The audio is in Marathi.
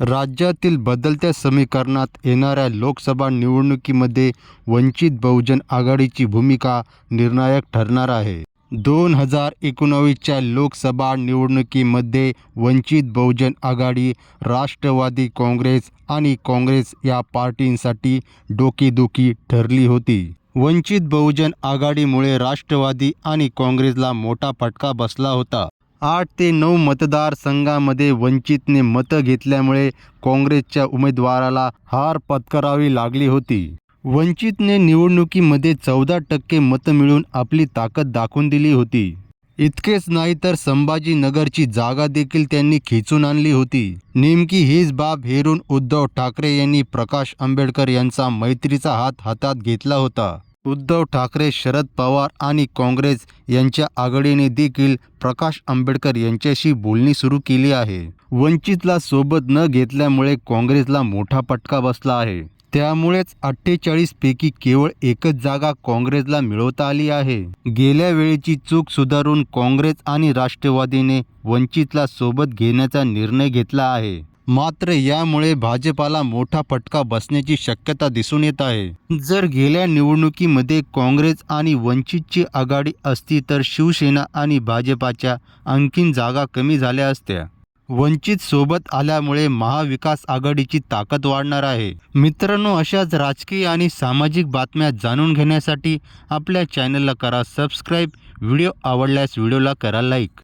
राज्यातील बदलत्या समीकरणात येणाऱ्या लोकसभा निवडणुकीमध्ये वंचित बहुजन आघाडीची भूमिका निर्णायक ठरणार आहे. दोन हजार एकोणावीसच्या लोकसभा निवडणुकीमध्ये वंचित बहुजन आघाडी राष्ट्रवादी काँग्रेस आणि काँग्रेस या पार्टींसाठी डोकेदुखी ठरली होती. वंचित बहुजन आघाडीमुळे राष्ट्रवादी आणि काँग्रेसला मोठा फटका बसला होता. आठ ते नऊ मतदारसंघामध्ये वंचितने मतं घेतल्यामुळे काँग्रेसच्या उमेदवाराला हार पत्करावी लागली होती. वंचितने निवडणुकीमध्ये चौदा टक्के मतं मिळून आपली ताकद दाखवून दिली होती. इतकेच नाही तर संभाजीनगरची जागा देखील त्यांनी खेचून आणली होती. नेमकी हीच बाब हेरून उद्धव ठाकरे यांनी प्रकाश आंबेडकर यांचा मैत्रीचा हात हातात घेतला होता. उद्धव ठाकरे शरद पवार आणि काँग्रेस यांच्या आघाडीने देखील प्रकाश आंबेडकर यांच्याशी बोलणी सुरू केली आहे. वंचितला सोबत न घेतल्यामुळे काँग्रेसला मोठा फटका बसला आहे. त्यामुळेच अठ्ठेचाळीस पैकी केवळ एकच जागा काँग्रेसला मिळवता आली आहे. गेल्या वेळेची चूक सुधारून काँग्रेस आणि राष्ट्रवादीने वंचितला सोबत घेण्याचा निर्णय घेतला आहे. मात्र यामुळे भाजपाला मोठा फटका बसण्याची शक्यता दिसून येत आहे. जर गेल्या निवडणुकीमध्ये काँग्रेस आणि वंचितची आघाडी असती तर शिवसेना आणि भाजपाच्या आणखीन जागा कमी झाल्या असत्या. वंचित सोबत आल्यामुळे महाविकास आघाडीची ताकद वाढणार आहे. मित्रांनो अशाच राजकीय आणि सामाजिक बातम्या जाणून घेण्यासाठी आपल्या चॅनलला करा सबस्क्राईब. व्हिडिओ आवडल्यास व्हिडिओला करा लाईक.